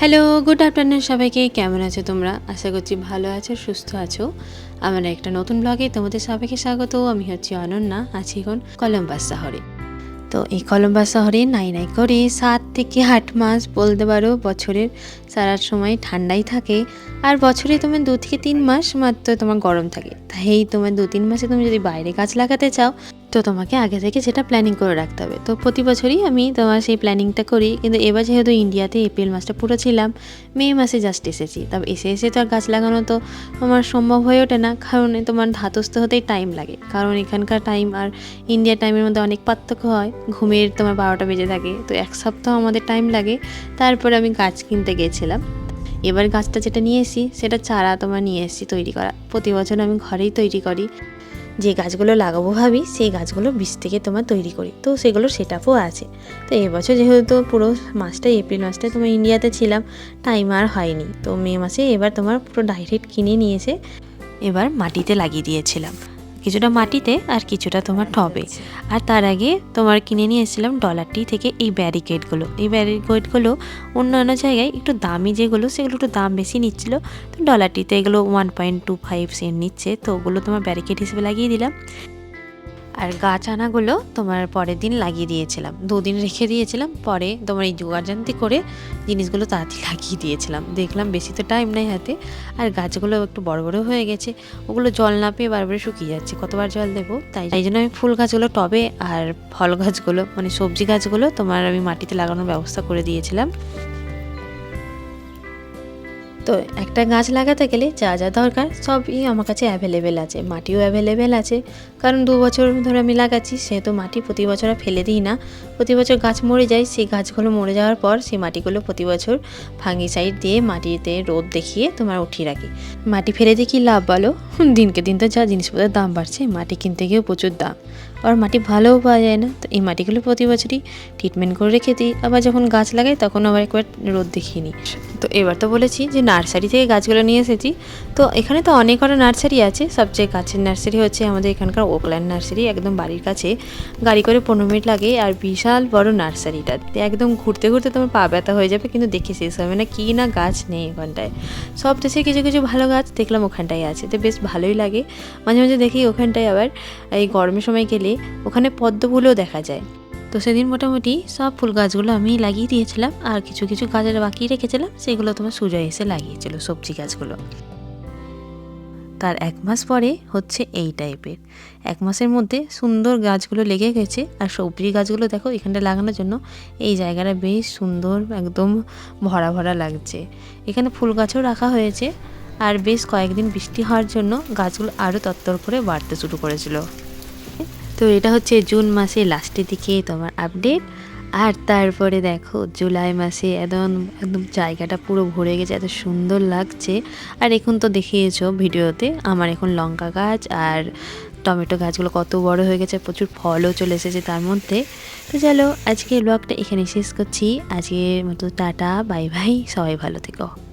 Hello good afternoon সবাইকে। কেমন আছো তোমরা? আশা করছি ভালো আছো, সুস্থ আছো। আমার একটা নতুন ব্লগে তোমাদের সবাইকে স্বাগত। আমি হচ্ছি অনন্যা, আছি এখন কলম্বাস শহরে। তো এই কলম্বাস শহরে নাই নাই করে সাত থেকে আট মাস বলতে পারো, বছরের সারা সময় ঠান্ডাই থাকে। আর বছরে তোমার দু থেকে তিন মাস মাত্র তোমার গরম থাকে। তাই তোমার দু তিন মাসে তুমি যদি বাইরে গাছ লাগাতে চাও তো তোমাকে আগে থেকে সেটা প্ল্যানিং করে রাখতে হবে। তো প্রতি বছরই আমি তোমার সেই প্ল্যানিংটা করি, কিন্তু এবার যেহেতু ইন্ডিয়াতে এপ্রিল মাসটা পুরো ছিলাম মে মাসে জাস্ট এসেছি। তবে এসে এসে তো আর গাছ লাগানো তো আমার সম্ভব হয়ে ওঠে না, কারণ তোমার ধাতস্থ হতেই টাইম লাগে। কারণ এখানকার টাইম আর ইন্ডিয়ার টাইমের মধ্যে অনেক পার্থক্য হয়, ঘুমের তোমার বারোটা বেজে থাকে, তো এক সপ্তাহ আমাদের টাইম লাগে। তারপরে আমি গাছ কিনতে গিয়েছিলাম এবার গাছটা যেটা নিয়ে এসেছি, সেটা চারা তোমার নিয়ে এসেছি তৈরি করা। প্রতি বছর আমি ঘরেই তৈরি করি। যে গাছগুলো লাগাবো ভাবি, সেই গাছগুলো বীজ থেকে তোমার তৈরি করি। তো সেগুলো সেট আপও আছে। তো এবছর যেহেতু পুরো মাসটাই এপ্রিল মাসটাই তোমার ইন্ডিয়াতে ছিলাম টাইম আর হয়নি। তো মে মাসে এবার তোমার পুরো ডাইরেক্ট কিনে নিয়েছে, এবার মাটিতে লাগিয়ে দিয়েছিলাম। কিছুটা মাটিতে আর কিছুটা তোমার টবে। আর তার আগে তোমার কিনে নিয়ে এসেছিলাম ডলারটি থেকে এই ব্যারিকেডগুলো এই ব্যারিকেডগুলো অন্যান্য জায়গায় একটু দামি যেগুলো সেগুলো একটু দাম বেশি নিচ্ছিল। তো ডলারটিতে এগুলো one point two five cent নিচ্ছে। তো ওগুলো তোমার ব্যারিকেড হিসেবে লাগিয়ে দিলাম। আর গাছ আনাগুলো তোমার পরের দিন লাগিয়ে দিয়েছিলাম। দুদিন রেখে দিয়েছিলাম, পরে তোমার এই জোগাড়জান্তি করে জিনিসগুলো তাড়াতাড়ি লাগিয়ে দিয়েছিলাম। দেখলাম বেশি তো টাইম নেই হাতে, আর গাছগুলো একটু বড় বড় হয়ে গেছে। ওগুলো জল না পেয়ে বারবার শুকিয়ে যাচ্ছে, কতবার জল দেবো? তাই তাই জন্য আমি ফুল গাছগুলো টবে আর ফল গাছগুলো মানে সবজি গাছগুলো তোমার আমি মাটিতে লাগানোর ব্যবস্থা করে দিয়েছিলাম। তো একটা গাছ লাগাতে গেলে যা যা দরকার সবই আমার কাছে অ্যাভেলেবেল আছে। মাটিও অ্যাভেলেবেল আছে। কারণ দু বছর ধরে আমি লাগাচ্ছি, সেহেতু মাটি প্রতি বছর ফেলে দিই না। প্রতি বছর গাছ মরে যায়, সেই গাছগুলো মরে যাওয়ার পর সেই মাটিগুলো প্রতি বছর ফাঙ্গিসাইড দিয়ে মাটিতে রোদ দেখিয়ে তোমার উঠিয়ে রাখি। মাটি ফেলে দিয়ে কী লাভ বলো? দিনকে দিন তো যা জিনিসপত্রের দাম বাড়ছে, মাটি কিনতে গিয়েও প্রচুর দাম। আর মাটি ভালোও পাওয়া যায় না। তো এই মাটিগুলো প্রতি বছরই ট্রিটমেন্ট করে রেখে দিই। আবার যখন গাছ লাগাই, তখন আবার একবার রোদ দেখিয়ে নিই। তো এবার তো বলেছি যে নার্সারি থেকে গাছগুলো নিয়ে এসেছি। তো এখানে তো অনেক কটা নার্সারি আছে। সবচেয়ে কাছের নার্সারি হচ্ছে আমাদের এখানকার ওকল্যান্ড নার্সারি। একদম বাড়ির কাছে। গাড়ি করে পনেরো মিনিট লাগে। আর বিশাল বড় নার্সারিটা। একদম ঘুরতে ঘুরতে তোমার পা ব্যথা হয়ে যাবে। কিন্তু দেখে শেষ হবে না। কি না গাছ নেই ওখানটায় সব দেশে কিছু কিছু ভালো গাছ দেখলাম ওখানটায় আছে। তো বেশ ভালোই লাগে। মাঝে মাঝে দেখি ওখানটায় আবার এই গরমের সময় গেলে ওখানে পদ্ম ফুলও দেখা যায়। তো সেদিন মোটামুটি সব ফুল গাছগুলো আমি লাগিয়ে দিয়েছিলাম আর কিছু কিছু গাছের বাকি রেখেছিলাম, সেগুলো তোমার সুজয় এসে লাগিয়েছিল সবজি গাছগুলো। তার এক মাস পরে হচ্ছে এই টাইপের। এক মাসের মধ্যে সুন্দর গাছগুলো লেগে গেছে আর সবজি গাছগুলো দেখো এখানটা লাগানোর জন্য এই জায়গাটা বেশ সুন্দর একদম ভরা ভরা লাগছে। এখানে ফুল গাছও রাখা হয়েছে আর বেশ কয়েকদিন বৃষ্টি হওয়ার জন্য গাছগুলো আরও তত্তর করে বাড়তে শুরু করেছিল। তো এটা হচ্ছে জুন মাসে লাস্টের দিকে তোমার আপডেট আর তারপরে দেখো, জুলাই মাসে একদম একদম জায়গাটা পুরো ভরে গেছে, এত সুন্দর লাগছে। আর এখন তো দেখিয়েছো ভিডিওতে, আমার এখন লঙ্কা গাছ আর টমেটো গাছগুলো কত বড় হয়ে গেছে, প্রচুর ফলও চলে এসেছে তার মধ্যে। তো চলো আজকে ব্লগটা এখানে শেষ করছি। আজকের মতো টাটা বাই বাই সবাই ভালো থেকো।